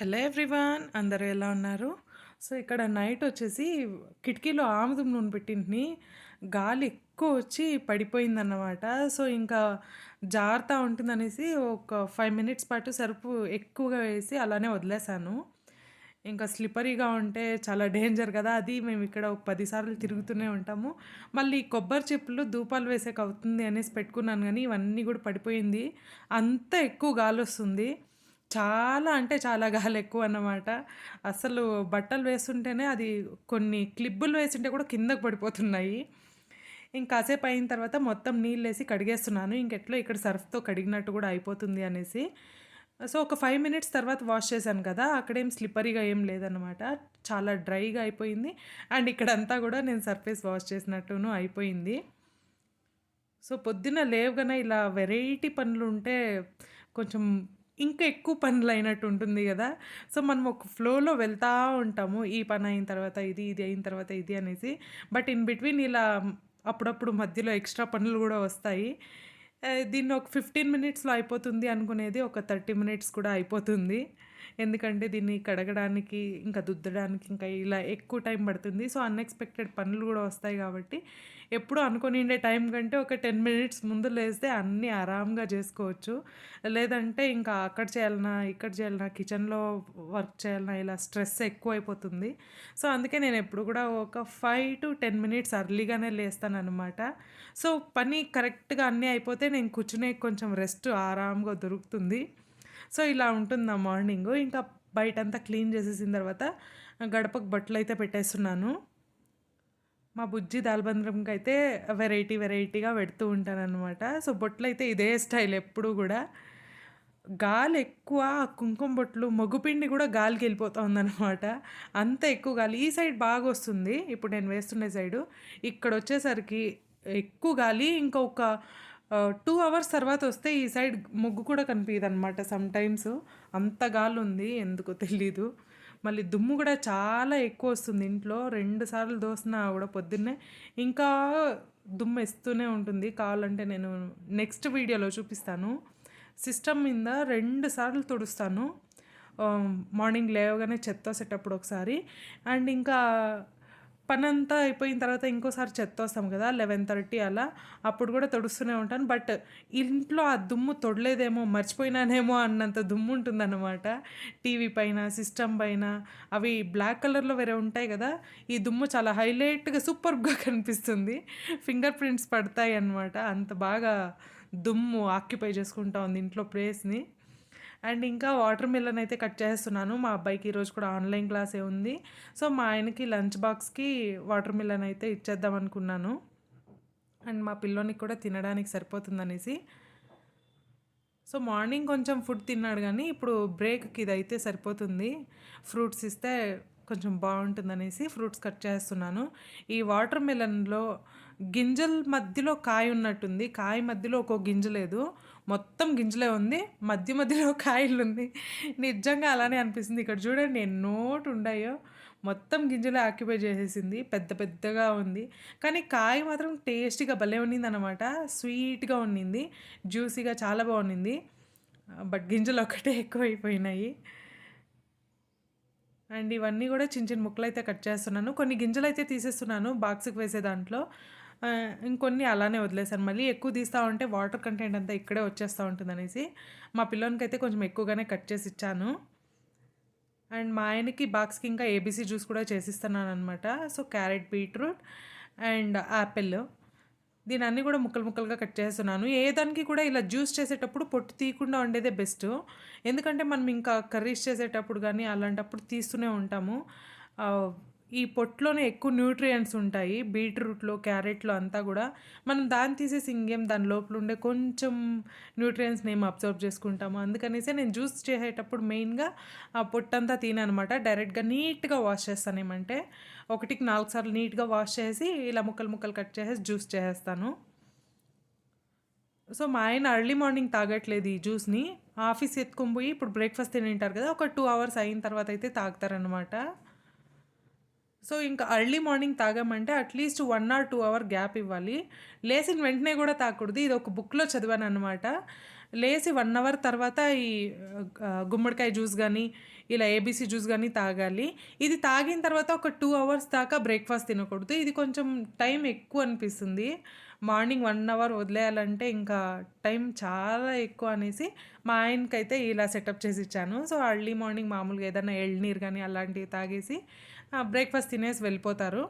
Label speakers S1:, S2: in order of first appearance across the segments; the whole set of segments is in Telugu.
S1: హలో ఎవ్రీవాన్ అందరూ ఎలా ఉన్నారు? సో ఇక్కడ నైట్ వచ్చేసి కిటికీలో ఆముదం నూనె పెట్టింటిని గాలి ఎక్కువ వచ్చి పడిపోయిందన్నమాట. సో ఇంకా జారుతూ ఉంటుందనేసి ఒక ఫైవ్ మినిట్స్ పాటు సరుపు ఎక్కువగా వేసి అలానే వదిలేసాను ఇంకా స్లిపరీగా ఉంటే చాలా డేంజర్ కదా అది మేము ఇక్కడ ఒక పదిసార్లు తిరుగుతూనే ఉంటాము. మళ్ళీ కొబ్బరి చెప్పులు ధూపాలు వేసేకి అవుతుంది అనేసి పెట్టుకున్నాను కానీ ఇవన్నీ కూడా పడిపోయింది. అంత ఎక్కువ గాలి వస్తుంది. చాలా అంటే చాలా గాలి ఎక్కువ అన్నమాట. అసలు బట్టలు వేస్తుంటేనే అది కొన్ని క్లిబ్బులు వేసింటే కూడా కిందకు పడిపోతున్నాయి. ఇంకాసేపు అయిన తర్వాత మొత్తం నీళ్ళు వేసి కడిగేస్తున్నాను. ఇంకెట్లో ఇక్కడ సర్ఫ్తో కడిగినట్టు కూడా అయిపోతుంది అనేసి. సో ఒక ఫైవ్ మినిట్స్ తర్వాత వాష్ చేశాను కదా అక్కడేం స్లిప్పరీగా ఏం లేదనమాట చాలా డ్రైగా అయిపోయింది. అండ్ ఇక్కడంతా కూడా నేను సర్ఫేస్ వాష్ చేసినట్టును అయిపోయింది. సో పొద్దున్న లేవుగానే ఇలా వెరైటీ పనులు ఉంటే కొంచెం ఇంకా ఎక్కువ పనులు అయినట్టు ఉంటుంది కదా. సో మనం ఒక ఫ్లోలో వెళ్తూ ఉంటాము. ఈ పని అయిన తర్వాత ఇది ఇది అయిన తర్వాత ఇది అనేసి. బట్ ఇన్ బిట్వీన్ ఇలా అప్పుడప్పుడు మధ్యలో ఎక్స్ట్రా పనులు కూడా వస్తాయి. దీన్ని ఒక ఫిఫ్టీన్ మినిట్స్లో అయిపోతుంది అనుకునేది ఒక థర్టీ మినిట్స్ కూడా అయిపోతుంది. ఎందుకంటే దీన్ని కడగడానికి ఇంకా దుద్దడానికి ఇంకా ఇలా ఎక్కువ టైం పడుతుంది. సో అన్ఎక్స్పెక్టెడ్ పనులు కూడా వస్తాయి కాబట్టి ఎప్పుడు అనుకుని ఉండే టైం కంటే ఒక టెన్ మినిట్స్ ముందు లేస్తే అన్నీ ఆరామ్గా చేసుకోవచ్చు. లేదంటే ఇంకా అక్కడ చేయాలన్నా ఇక్కడ చేయాలన్నా కిచెన్లో వర్క్ చేయాలన్నా ఇలా స్ట్రెస్ ఎక్కువ అయిపోతుంది సో అందుకే నేను ఎప్పుడు కూడా ఒక ఫైవ్ టు టెన్ మినిట్స్ అర్లీగానే లేస్తాను అనమాట సో పని కరెక్ట్గా అన్నీ అయిపోతే నేను కూర్చునే కొంచెం రెస్ట్ ఆరామ్గా దొరుకుతుంది. సో ఇలా ఉంటుంది ఆ మార్నింగ్? ఇంకా బయటంతా క్లీన్ చేసేసిన తర్వాత గడపకు బట్టలు అయితే పెట్టేస్తున్నాను. మా బుజ్జి దాల్బంద్రంకి అయితే వెరైటీ వెరైటీగా పెడుతూ ఉంటాను అనమాట సో బొట్లు అయితే ఇదే స్టైల్ ఎప్పుడు కూడా. గాలి ఎక్కువ కుంకుమ బొట్లు మగుపిండి కూడా గాలికి వెళ్ళిపోతూ ఉందన్నమాట. అంత ఎక్కువ గాలి. ఈ సైడ్ బాగా వస్తుంది. ఇప్పుడు నేను వేస్తుండే సైడు. ఇక్కడ వచ్చేసరికి ఎక్కువ గాలి ఇంకొక టూ అవర్స్ తర్వాత వస్తే ఈ సైడ్ మొగ్గు కూడా కనిపించదు అనమాట సమ్టైమ్స్ అంత గాలి ఉంది ఎందుకో తెలీదు. మళ్ళీ దుమ్ము కూడా చాలా ఎక్కువ వస్తుంది ఇంట్లో. రెండు సార్లు దోసిన కూడా పొద్దున్నే ఇంకా దుమ్ము వేస్తూనే ఉంటుంది. కావాలంటే నేను నెక్స్ట్ వీడియోలో చూపిస్తాను. సిస్టమ్ మీద రెండు సార్లు తుడుస్తాను. మార్నింగ్ లేవగానే చెత్త వచ్చేటప్పుడు ఒకసారి. అండ్ ఇంకా పని అంతా అయిపోయిన తర్వాత ఇంకోసారి చెత్త వస్తాం కదా లెవెన్ థర్టీ అలా అప్పుడు కూడా తొడుస్తూనే ఉంటాను. బట్ ఇంట్లో ఆ దుమ్ము తొడలేదేమో మర్చిపోయినానేమో అన్నంత దుమ్ము ఉంటుందన్నమాట టీవీ పైన సిస్టమ్ పైన అవి బ్లాక్ కలర్లో వేరే ఉంటాయి కదా ఈ దుమ్ము చాలా హైలైట్గా సూపర్గా కనిపిస్తుంది. ఫింగర్ ప్రింట్స్ పడతాయి అన్నమాట అంత బాగా దుమ్ము ఆక్యుపై చేసుకుంటా ఉంది ఇంట్లో ప్లేస్ని అండ్ ఇంకా వాటర్ మిల్లన్ అయితే కట్ చేస్తున్నాను. మా అబ్బాయికి ఈరోజు కూడా ఆన్లైన్ క్లాసే ఉంది. సో మా ఆయనకి లంచ్ బాక్స్కి వాటర్ మిల్లన్ అయితే ఇచ్చేద్దాం అనుకున్నాను. అండ్ మా పిల్లోనికి కూడా తినడానికి సరిపోతుందనేసి. సో మార్నింగ్ కొంచెం ఫుడ్ తిన్నాడు కానీ ఇప్పుడు బ్రేక్కి ఇది అయితే సరిపోతుంది. ఫ్రూట్స్ ఇస్తే కొంచెం బాగుంటుందనేసి ఫ్రూట్స్ కట్ చేస్తున్నాను. ఈ వాటర్ మిలన్లో గింజల మధ్యలో కాయ ఉన్నట్టుంది. కాయ మధ్యలో ఒక్కో గింజ లేదు. మొత్తం గింజలే ఉంది మధ్య మధ్యలో కాయలు ఉంది నిజంగా అలానే అనిపిస్తుంది. ఇక్కడ చూడండి ఎన్నోటి ఉన్నాయో. మొత్తం గింజలే ఆక్యుపై చేసేసింది. పెద్ద పెద్దగా ఉంది. కానీ కాయ మాత్రం టేస్టీగా భలే ఉన్నింది అనమాట స్వీట్గా ఉన్నింది. జ్యూసీగా చాలా బాగుండింది బట్ గింజలు ఒక్కటే ఎక్కువైపోయినాయి. అండ్ ఇవన్నీ కూడా చిన్న చిన్న ముక్కలు అయితే కట్ చేస్తున్నాను. కొన్ని గింజలు అయితే తీసేస్తున్నాను. బాక్స్కి వేసే దాంట్లో. ఇంకొన్ని అలానే వదిలేసాను మళ్ళీ ఎక్కువ తీస్తూ ఉంటే వాటర్ కంటెంట్ అంతా ఇక్కడే వచ్చేస్తూ ఉంటుంది అనేసి మా పిల్లోనికి అయితే కొంచెం ఎక్కువగానే కట్ చేసి ఇచ్చాను. అండ్ మా ఆయనకి బాక్స్కి ఇంకా ఏబీసీ జ్యూస్ కూడా చేసిస్తున్నాను అనమాట so carrot beetroot and apple దీని అన్నీ కూడా ముక్కలు ముక్కలుగా కట్ చేస్తున్నాను. ఏ దానికి కూడా ఇలా జ్యూస్ చేసేటప్పుడు పొట్టు తీయకుండా ఉండేదే బెస్ట్. ఎందుకంటే మనం ఇంకా కర్రీస్ చేసేటప్పుడు కానీ అలాంటప్పుడు తీస్తూనే ఉంటాము. ఈ పొట్టులోనే ఎక్కువ న్యూట్రియంట్స్ ఉంటాయి. బీట్రూట్లో క్యారెట్లో అంతా కూడా. మనం దాన్ని తీసేసి ఇంకేం దాని లోపల ఉండే కొంచెం న్యూట్రియంట్స్ని ఏం అబ్జర్వ్ చేసుకుంటాము అందుకనేసి నేను జ్యూస్ చేసేటప్పుడు మెయిన్గా ఆ పొట్టంతా తిననమాట. డైరెక్ట్గా నీట్గా వాష్ చేస్తాను ఏమంటే ఒకటికి నాలుగు సార్లు నీట్గా వాష్ చేసి ఇలా ముక్కలు ముక్కలు కట్ చేసేసి జ్యూస్ చేసేస్తాను. సో మా ఆయన ఎర్లీ మార్నింగ్ తాగట్లేదు ఈ జ్యూస్ని ఆఫీస్ ఎత్తుకొని పోయి ఇప్పుడు బ్రేక్ఫాస్ట్ తింటారు కదా ఒక టూ అవర్స్ అయిన తర్వాత అయితే తాగుతారనమాట సో ఇంకా early morning తాగామంటే at least one or two hour gap ఇవ్వాలి. లేసిన వెంటనే కూడా తాగకూడదు. ఇది ఒక బుక్లో చదివాను అనమాట లేచి వన్ అవర్ తర్వాత ఈ గుమ్మడికాయ జ్యూస్ కానీ ఇలా ఏబీసీ జ్యూస్ కానీ తాగాలి. ఇది తాగిన తర్వాత ఒక టూ అవర్స్ దాకా బ్రేక్ఫాస్ట్ తినకూడదు. ఇది కొంచెం టైం ఎక్కువ అనిపిస్తుంది. మార్నింగ్ వన్ అవర్ వదిలేయాలంటే ఇంకా టైం చాలా ఎక్కువ అనేసి మా ఆయనకైతే ఇలా సెటప్ చేసి ఇచ్చాను. సో అర్లీ మార్నింగ్ మామూలుగా ఏదైనా ఎళ్ళనీరు కానీ అలాంటివి తాగేసి బ్రేక్ఫాస్ట్ తినేసి వెళ్ళిపోతారు.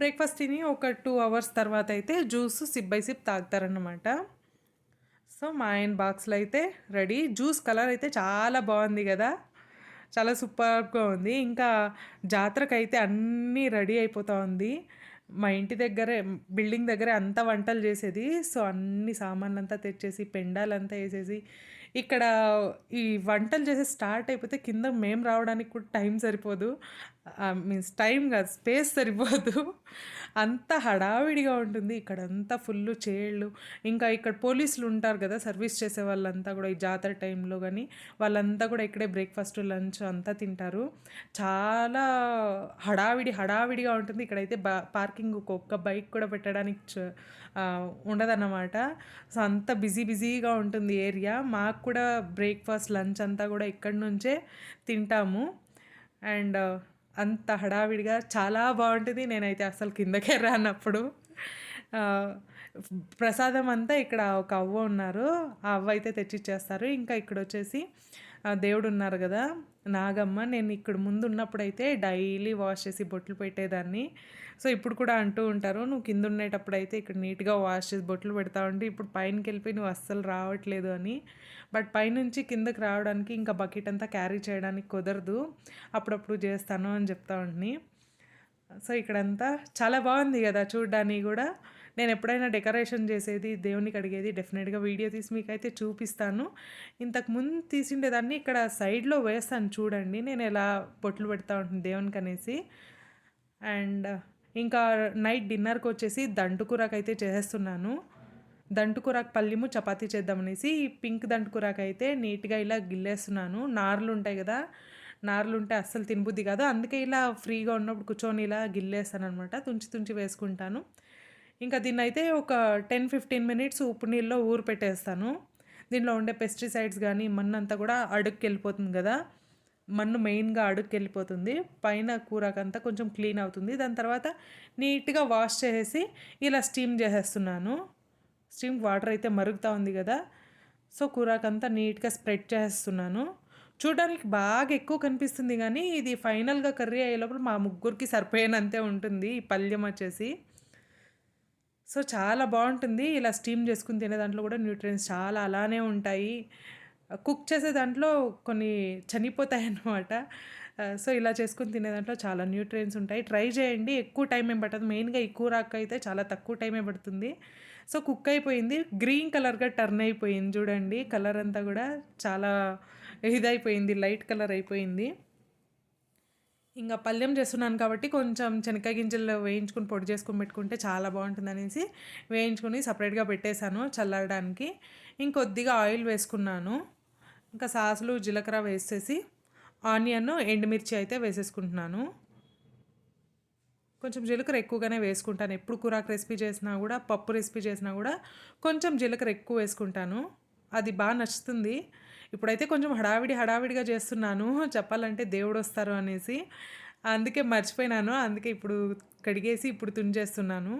S1: బ్రేక్ఫాస్ట్ తిని ఒక టూ అవర్స్ తర్వాత అయితే జ్యూస్ సిప్ బై సిప్ తాగుతారనమాట సో మా ఆయన బాక్స్లో అయితే రెడీ. జ్యూస్ కలర్ అయితే చాలా బాగుంది కదా. చాలా సూపర్గా ఉంది. ఇంకా జాతరకు అయితే అన్నీ రెడీ అయిపోతూ ఉంది. మా ఇంటి దగ్గరే బిల్డింగ్ దగ్గరే అంతా వంటలు చేసేది. సో అన్ని సామాన్లు అంతా తెచ్చేసి పెండాలంతా వేసేసి ఇక్కడ ఈ వంటలు చేసి స్టార్ట్ అయిపోతే కింద మేము రావడానికి కూడా టైం సరిపోదు. మీన్స్ టైం కాదు స్పేస్ సరిపోదు. అంత హడావిడిగా ఉంటుంది. ఇక్కడ అంతా ఫుల్ చేళ్ళు. ఇంకా ఇక్కడ పోలీసులు ఉంటారు కదా సర్వీస్ చేసే వాళ్ళంతా కూడా ఈ జాతర టైంలో కానీ వాళ్ళంతా కూడా ఇక్కడే బ్రేక్ఫాస్ట్ లంచ్ అంతా తింటారు. చాలా హడావిడి హడావిడిగా ఉంటుంది. ఇక్కడైతే బా పార్కింగ్ ఒక్క బైక్ కూడా పెట్టడానికి ఉండదన్నమాట. సో అంత బిజీ బిజీగా ఉంటుంది ఏరియా మాకు కూడా బ్రేక్ఫాస్ట్ లంచ్ అంతా కూడా ఇక్కడి నుంచే తింటాము. అండ్ అంత హడావిడిగా చాలా బాగుంటుంది. నేనైతే అసలు కిందకే రానప్పుడు. ప్రసాదం అంతా ఇక్కడ ఒక అవ్వ ఉన్నారు. ఆ అవ్వ అయితే తెచ్చిచ్చేస్తారు. ఇంకా ఇక్కడ వచ్చేసి దేవుడు ఉన్నారు కదా నాగమ్మ. నేను ఇక్కడ ముందు ఉన్నప్పుడైతే డైలీ వాష్ చేసి బొట్లు పెట్టేదాన్ని. సో ఇప్పుడు కూడా అంటూ ఉంటారు నువ్వు కింద ఉండేటప్పుడు అయితే ఇక్కడ నీట్గా వాష్ చేసి బొట్లు పెడతా ఉంటే ఇప్పుడు పైనకి వెళ్ళిపోయి నువ్వు అస్సలు రావట్లేదు అని. బట్ పైనుంచి కిందకి రావడానికి ఇంకా బకెట్ అంతా క్యారీ చేయడానికి కుదరదు. అప్పుడప్పుడు చేస్తాను అని చెప్తా ఉండి సో ఇక్కడంతా చాలా బాగుంది కదా చూడ్డానికి కూడా. నేను ఎప్పుడైనా డెకరేషన్ చేసేది దేవునికి అడిగేది డెఫినెట్గా వీడియో తీసి మీకు అయితే చూపిస్తాను ఇంతకుముందు తీసిండేదాన్ని ఇక్కడ సైడ్లో వేస్తాను చూడండి. నేను ఎలా బొట్లు పెడతా ఉంటుంది దేవునికి అనేసి అండ్ ఇంకా నైట్ డిన్నర్కి వచ్చేసి దంటుకూరకు అయితే చేసేస్తున్నాను దంటుకూరకు పల్లిము చపాతీ చేద్దామనేసి పింక్ దంటుకూరకు అయితే నీట్గా ఇలా గిల్లేస్తున్నాను. నార్లు ఉంటాయి కదా నార్లు ఉంటే అస్సలు తినబుద్ది కాదు. అందుకే ఇలా ఫ్రీగా ఉన్నప్పుడు కూర్చొని ఇలా గిల్లేస్తాను అనమాట తుంచి తుంచి వేసుకుంటాను. ఇంకా దీన్ని అయితే ఒక టెన్ ఫిఫ్టీన్ మినిట్స్ ఉప్పు నీళ్ళలో ఊరు పెట్టేస్తాను దీనిలో ఉండే పెస్టిసైడ్స్ కానీ మన్నంతా కూడా అడుక్కి వెళ్ళిపోతుంది కదా. మన్ను మెయిన్గా అడుక్కి వెళ్ళిపోతుంది పైన కూరకంతా కొంచెం క్లీన్ అవుతుంది. దాని తర్వాత నీట్గా వాష్ చేసేసి ఇలా స్టీమ్ చేసేస్తున్నాను. స్టీమ్ వాటర్ అయితే మరుగుతూ ఉంది కదా. సో కూరకంతా నీట్గా స్ప్రెడ్ చేస్తున్నాను చూడడానికి బాగా ఎక్కువ కనిపిస్తుంది కానీ ఇది ఫైనల్గా కర్రీ అయ్యే లోపల మా ముగ్గురికి సరిపోయినంతే ఉంటుంది. ఈ పల్యం వచ్చేసి. సో చాలా బాగుంటుంది. ఇలా స్టీమ్ చేసుకుని తినే దాంట్లో కూడా న్యూట్రియన్స్ చాలా అలానే ఉంటాయి. కుక్ చేసే దాంట్లో కొన్ని చనిపోతాయి అన్నమాట సో ఇలా చేసుకుని తినే దాంట్లో చాలా న్యూట్రియన్స్ ఉంటాయి. ట్రై చేయండి. ఎక్కువ టైం ఏం పట్టదు. మెయిన్గా ఈ కూరాకు అయితే చాలా తక్కువ టైమే పడుతుంది. సో కుక్ అయిపోయింది. గ్రీన్ కలర్గా టర్న్ అయిపోయింది చూడండి. కలర్ అంతా కూడా చాలా ఇదైపోయింది. లైట్ కలర్ అయిపోయింది. ఇంకా పళ్ళెం చేస్తున్నాను కాబట్టి కొంచెం శనక్కాయ గింజలు వేయించుకుని పొడి చేసుకుని పెట్టుకుంటే చాలా బాగుంటుంది అనేసి వేయించుకుని సపరేట్గా పెట్టేశాను చల్లడానికి ఇంకొద్దిగా ఆయిల్ వేసుకున్నాను. ఇంకా సాసులు జీలకర్ర వేసేసి ఆనియన్ ఎండుమిర్చి అయితే వేసేసుకుంటున్నాను. కొంచెం జీలకర్ర ఎక్కువగానే వేసుకుంటాను. ఎప్పుడు కూరాకు రెసిపీ చేసినా కూడా పప్పు రెసిపీ చేసినా కూడా కొంచెం జీలకర్ర ఎక్కువ వేసుకుంటాను. అది బాగా నచ్చుతుంది. ఇప్పుడైతే కొంచెం హడావిడి హడావిడిగా చేస్తున్నాను. చెప్పాలంటే దేవుడు వస్తారు అనేసి. అందుకే మర్చిపోయినాను. అందుకే ఇప్పుడు కడిగేసి ఇప్పుడు తుంచేస్తున్నాను.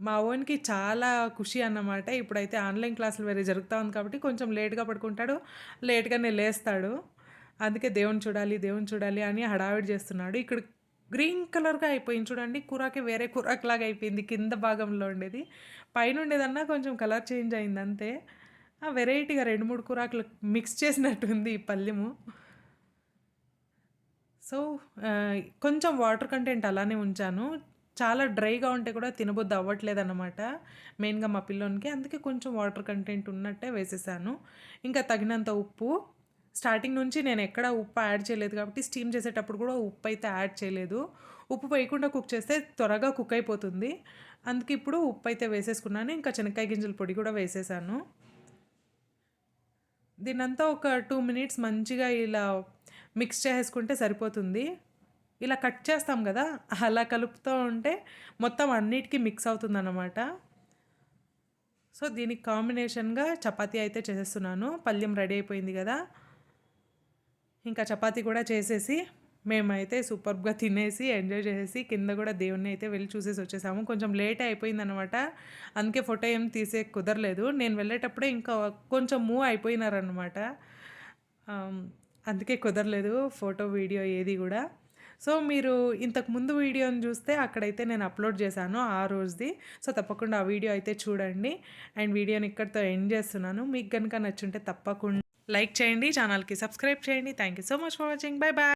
S1: మా ఓన్కి చాలా ఖుషి అన్నమాట. ఇప్పుడైతే ఆన్లైన్ క్లాసులు వేరే జరుగుతూ ఉంది కాబట్టి కొంచెం లేట్గా పడుకుంటాడు లేట్గానే లేస్తాడు. అందుకే దేవుని చూడాలి దేవుని చూడాలి అని హడావిడి చేస్తున్నాడు. ఇక్కడ గ్రీన్ కలర్గా అయిపోయింది చూడండి. కూరాకి వేరే కూరాకులాగా అయిపోయింది కింద భాగంలో ఉండేది. పైన ఉండేదన్నా కొంచెం కలర్ చేంజ్ అయింది అంతే. వెరైటీగా రెండు మూడు కూరాకులు మిక్స్ చేసినట్టుంది ఈ పల్లెము సో కొంచెం వాటర్ కంటెంట్ అలానే ఉంచాను. చాలా డ్రైగా ఉంటే కూడా తినబుద్ధి అవ్వట్లేదు అనమాట మెయిన్గా మా పిల్లోనికి. అందుకే కొంచెం వాటర్ కంటెంట్ ఉన్నట్టే వేసేసాను. ఇంకా తగినంత ఉప్పు. స్టార్టింగ్ నుంచి నేను ఎక్కడ ఉప్పు యాడ్ చేయలేదు కాబట్టి స్టీమ్ చేసేటప్పుడు కూడా ఉప్పు అయితే యాడ్ చేయలేదు. ఉప్పు వేయకుండా కుక్ చేస్తే త్వరగా కుక్ అయిపోతుంది. అందుకే ఇప్పుడు ఉప్పు అయితే వేసేసుకున్నాను. ఇంకా శనక్కాయ గింజల పొడి కూడా వేసేసాను. దీనంతా ఒక టూ మినిట్స్ మంచిగా ఇలా మిక్స్ చేసుకుంటే సరిపోతుంది. ఇలా కట్ చేస్తాం కదా అలా కలుపుతూ ఉంటే మొత్తం అన్నిటికీ మిక్స్ అవుతుంది అన్నమాట సో దీనికి కాంబినేషన్గా చపాతీ అయితే చేసేస్తున్నాను. పల్యం రెడీ అయిపోయింది కదా. ఇంకా చపాతీ కూడా చేసేసి మేమైతే సూపర్గా తినేసి ఎంజాయ్ చేసేసి కింద కూడా దేవుణ్ణి అయితే వెళ్ళి చూసేసి వచ్చేసాము. కొంచెం లేట్ అయిపోయిందనమాట అందుకే ఫోటో ఏం తీసే కుదరలేదు. నేను వెళ్ళేటప్పుడే ఇంకా కొంచెం మూవ్ అయిపోయినారనమాట అందుకే కుదరలేదు ఫోటో వీడియో ఏది కూడా. సో మీరు ఇంతకు ముందు వీడియోని చూస్తే అక్కడైతే నేను అప్లోడ్ చేశాను ఆ రోజుది. సో తప్పకుండా ఆ వీడియో అయితే చూడండి. అండ్ వీడియోని ఇక్కడితో ఎండ్ చేస్తున్నాను. మీకు కనుక నచ్చుంటే తప్పకుండా లైక్ చేయండి ఛానల్కి సబ్స్క్రైబ్ చేయండి. Thank you so much for watching. Bye bye